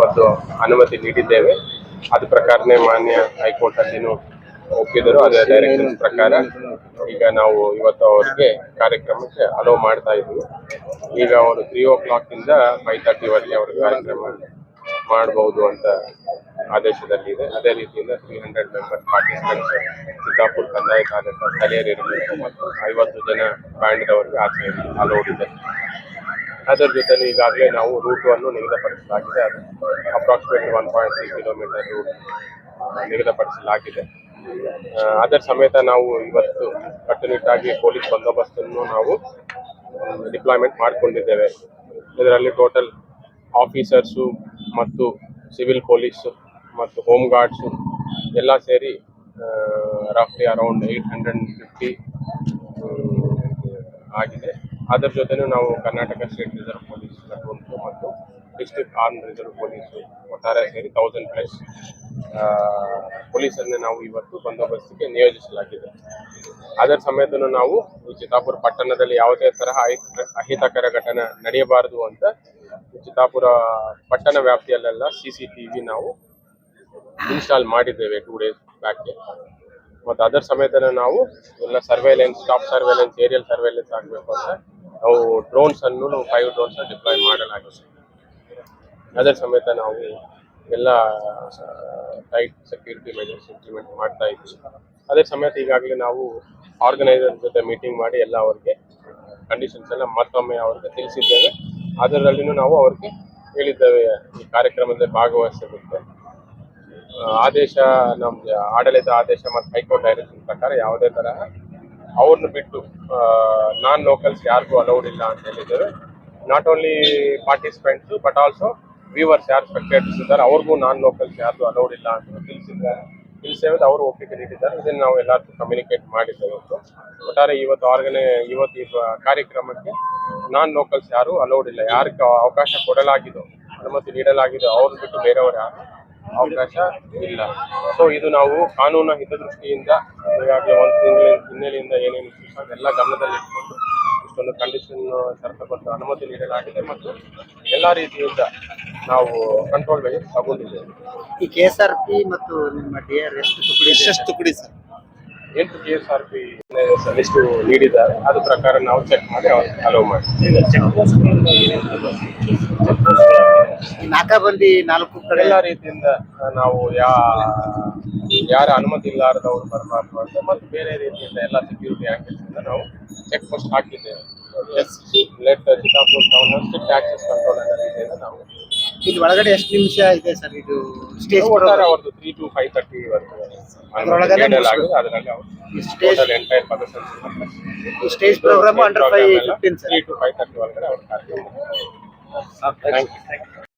ಬಂದು ಅನುಮತಿ ನೀಡಿದ್ದೇವೆ. ಅದ ಪ್ರಕಾರನೇ ಮಾನ್ಯ ಹೈಕೋರ್ಟ್ ಅಲ್ಲಿನೂ ಒಪ್ಪಿದರು ಅದೇ ಡೈರೆಕ್ಷನ್ ಪ್ರಕಾರ ಈಗ ನಾವು ಇವತ್ತು ಅವರಿಗೆ ಕಾರ್ಯಕ್ರಮಕ್ಕೆ ಅಲೋ ಮಾಡ್ತಾ ಇದ್ವಿ ಈಗ ಅವರು ತ್ರೀ ಓ ಕ್ಲಾಕ್ ಇಂದ ಫೈವ್ ತರ್ಟಿವರೆಗೆ ಅವರು ಕಾರ್ಯಕ್ರಮ ಮಾಡಬಹುದು ಅಂತ ಆದೇಶದಲ್ಲಿದೆ. ಅದೇ ರೀತಿಯಿಂದ three hundred members participants Siddapura ಕಂದಾಯ ಕಾರ್ಯಕ್ರಮ ಸ್ಥಳೀಯರಿರಬೇಕು ಮತ್ತು ಐವತ್ತು ಜನ ಬ್ಯಾಂಡ್ದವರಿಗೆ ಆಚೆ ಅಲೋಡ್ ಇದೆ. ಅದರ ಜೊತೆಲಿ ಈಗಾಗಲೇ ನಾವು ರೂಟ್ ಅನ್ನು ನಿಗದಿಪಡಿಸಲಾಗಿದೆ. ಅದು approximately one point three kilometre route ನಿಗದಿಪಡಿಸಲಾಗಿದೆ. ಅದರ ಸಮೇತ ನಾವು ಇವತ್ತು ಕಟ್ಟುನಿಟ್ಟಾಗಿ ಪೊಲೀಸ್ ಬಂದೋಬಸ್ತನ್ನು ನಾವು ಡಿಪ್ಲಾಯ್ಮೆಂಟ್ ಮಾಡಿಕೊಂಡಿದ್ದೇವೆ. ಇದರಲ್ಲಿ ಟೋಟಲ್ ಆಫೀಸರ್ಸು ಮತ್ತು ಸಿವಿಲ್ ಪೊಲೀಸು ಮತ್ತು ಹೋಮ್ ಗಾರ್ಡ್ಸು ಎಲ್ಲ ಸೇರಿ ರಫ್ಲಿ ಅರೌಂಡ್ ಏಯ್ಟ್ ಹಂಡ್ರೆಡ್ ಫಿಫ್ಟಿ ಆಗಿದೆ. ಅದರ ಜೊತೆನೂ ನಾವು ಕರ್ನಾಟಕ ಸ್ಟೇಟ್ ರಿಸರ್ವ್ ಪೊಲೀಸ್ ಮತ್ತು ಡಿಸ್ಟ್ರಿಕ್ಟ್ ಆರ್ಮ್ ರಿಸರ್ವ್ ಪೊಲೀಸ್ ಒಟ್ಟಾರೆ ಸೇರಿ ತೌಸಂಡ್ ಪ್ಲಸ್ ಪೊಲೀಸರನ್ನ ನಾವು ಇವತ್ತು ಬಂದೋಬಸ್ತಿಗೆ ನಿಯೋಜಿಸಲಾಗಿದೆ. ಅದರ ಸಮೇತನು ನಾವು ಚಿತ್ತಾಪುರ ಪಟ್ಟಣದಲ್ಲಿ ಯಾವುದೇ ತರಹ ಅಹಿತಕರ ಘಟನೆ ನಡೆಯಬಾರದು ಅಂತ ಚಿತ್ತಾಪುರ ಪಟ್ಟಣ ವ್ಯಾಪ್ತಿಯಲ್ಲೆಲ್ಲ ಸಿ ಸಿ ನಾವು ಇನ್ಸ್ಟಾಲ್ ಮಾಡಿದ್ದೇವೆ ಟೂ ಡೇಸ್ ಬ್ಯಾಕ್ಗೆ ಮತ್ತು ಅದರ ಸಮೇತನ ನಾವು ಎಲ್ಲ surveillance top surveillance aerial surveillance ಆಗಬೇಕು ಅಂತ ನಾವು ಡ್ರೋನ್ಸ್ ಅನ್ನು ಫೈವ್ ಡ್ರೋನ್ಸ್ ಡಿಪ್ಲಾಯ್ ಮಾಡಲಾಗಿದೆ. ಅದರ ಸಮೇತ ನಾವು ಎಲ್ಲ ಟೈಟ್ ಸೆಕ್ಯೂರಿಟಿ ಮೆಜರ್ಸ್ ಇಂಪ್ಲಿಮೆಂಟ್ ಮಾಡ್ತಾ ಇದ್ವಿ. ಅದೇ ಸಮೇತ ಈಗಾಗಲೇ ನಾವು ಆರ್ಗನೈಸರ್ ಜೊತೆ ಮೀಟಿಂಗ್ ಮಾಡಿ ಎಲ್ಲ ಅವ್ರಿಗೆ ಕಂಡೀಷನ್ಸ್ ಎಲ್ಲ ಮತ್ತೊಮ್ಮೆ ಅವ್ರಿಗೆ ತಿಳಿಸಿದ್ದೇವೆ. ಅದರಲ್ಲಿನೂ ನಾವು ಅವ್ರಿಗೆ ಹೇಳಿದ್ದೇವೆ, ಈ ಕಾರ್ಯಕ್ರಮದಲ್ಲಿ ಭಾಗವಹಿಸಬೇಕು. ಆದೇಶ ನಮ್ಮ ಆಡಳಿತ ಆದೇಶ ಮತ್ತು ಹೈಕೋರ್ಟ್ ಡೈರೆಕ್ಷನ್ ಪ್ರಕಾರ ಯಾವುದೇ ತರಹ ಅವ್ರನ್ನ ಬಿಟ್ಟು ನಾನ್ ಲೋಕಲ್ಸ್ ಯಾರಿಗೂ ಅಲೌಡ್ ಇಲ್ಲ ಅಂತ ಹೇಳಿದ್ದೇವೆ not only participants but also viewers ಯಾರು ಸ್ಪೆಕ್ಟೇಟರ್ಸ್ ಇದ್ದಾರೆ, ಅವ್ರಿಗೂ ನಾನ್ ಲೋಕಲ್ಸ್ ಯಾರಿಗೂ ಅಲೌಡ್ ಇಲ್ಲ ಅಂತ ತಿಳಿಸಿದ್ದಾರೆ. ತಿಳಿಸಿದ್ರೆ ಅವರು ಒಪ್ಪಿಗೆ ನೀಡಿದ್ದಾರೆ. ಇದನ್ನು ನಾವು ಎಲ್ಲರಿಗೂ ಕಮ್ಯುನಿಕೇಟ್ ಮಾಡಿದ್ದೇವೆ ಒಟ್ಟಾರೆ ಇವತ್ತು ಆರ್ಗನೈ ಇವತ್ತು ಈ ಕಾರ್ಯಕ್ರಮಕ್ಕೆ ನಾನ್ ಲೋಕಲ್ಸ್ ಯಾರು ಅಲೌಡ್ ಇಲ್ಲ. ಯಾರಿಗೆ ಅವಕಾಶ ಕೊಡಲಾಗಿದೋ, ಅನುಮತಿ ನೀಡಲಾಗಿದೆ, ಅವ್ರನ್ನ ಬಿಟ್ಟು ಬೇರೆಯವರು ಯಾರು ಅವಕಾಶ ಇಲ್ಲ. ಸೊ ಇದು ನಾವು ಕಾನೂನು ಹಿತದೃಷ್ಟಿಯಿಂದ ಈಗಾಗಲೇ ಒಂದು ತಿಂಗಳ ಹಿನ್ನೆಲೆಯಿಂದ ಏನೇನು ಗಮನದಲ್ಲಿ ಇಟ್ಕೊಂಡು ಇಷ್ಟೊಂದು ಕಂಡೀಷನ್ ಷರತ್ತುಬದ್ಧ ಅನುಮತಿ ನೀಡಲಾಗಿದೆ ಮತ್ತು ಎಲ್ಲ ರೀತಿಯಿಂದ ನಾವು ಕಂಟ್ರೋಲ್ ಮೇಲೆ ತಗೊಂಡಿದ್ದೇವೆ. ಈ ಕೆ ಎಸ್ ಆರ್ ಪಿ ಮತ್ತು ನಿಮ್ಮ ಡಿ ಆರ್ ಎಷ್ಟು ತುಕಡಿ ಎಷ್ಟು ತುಕಡಿ ಸರ್? ಎಂಟು ಕೆ ಎಸ್ ಆರ್ ಪಿ ಸಲ್ಲಿಸ್ಟು ನೀಡಿದ್ದಾರೆ. ಅದು ಪ್ರಕಾರ ನಾವು ಚೆಕ್ ಮಾಡಿ ಅವ್ರಿಗೆ ಅಲೋ ಮಾಡಿ. ನಾಕಾಬಂದಿ ನಾಲ್ಕು ಕಡೆ. ಎಲ್ಲ ರೀತಿಯಿಂದ ನಾವು ಯಾ ಯಾರ ಅನುಮತಿ ಇಲ್ಲಾರದವ್ರು ಬರಬಾರ್ದು ಅಂತ ಮತ್ತೆ ಬೇರೆ ರೀತಿಯಿಂದ ಎಲ್ಲ ಸೆಕ್ಯೂರಿಟಿ ಆಂಗಲ್ಸ್ ಇಂದ ನಾವು ಚೆಕ್ ಪೋಸ್ಟ್ ಹಾಕಿದ್ದೇವೆ. Let Chittapur town strict access control ಅನ್ನೋ ರೀತಿಯಿಂದ ನಾವು ಇಲ್ಲಿ ಒಳಗಡೆ ಎಷ್ಟು ನಿಮಿಷ ಇದೆ ಸರ್ ಇದು ಸ್ಟೇಜ್ ಒಟ್ಟಾರೆ ಅವ್ರದ್ದು ತ್ರೀ ಟು ಫೈವ್ ತರ್ಟಿ ಅದ್ರೊಳಗಡೆ ಆಗಿದೆ ಅದರಲ್ಲಿ ಅವರು stage total entire stage programme under five fifteen three to five thirty ಒಳಗಡೆ ಅವ್ರ ಕಾರ್ಯಕ್ರಮ ಥ್ಯಾಂಕ್ ಯು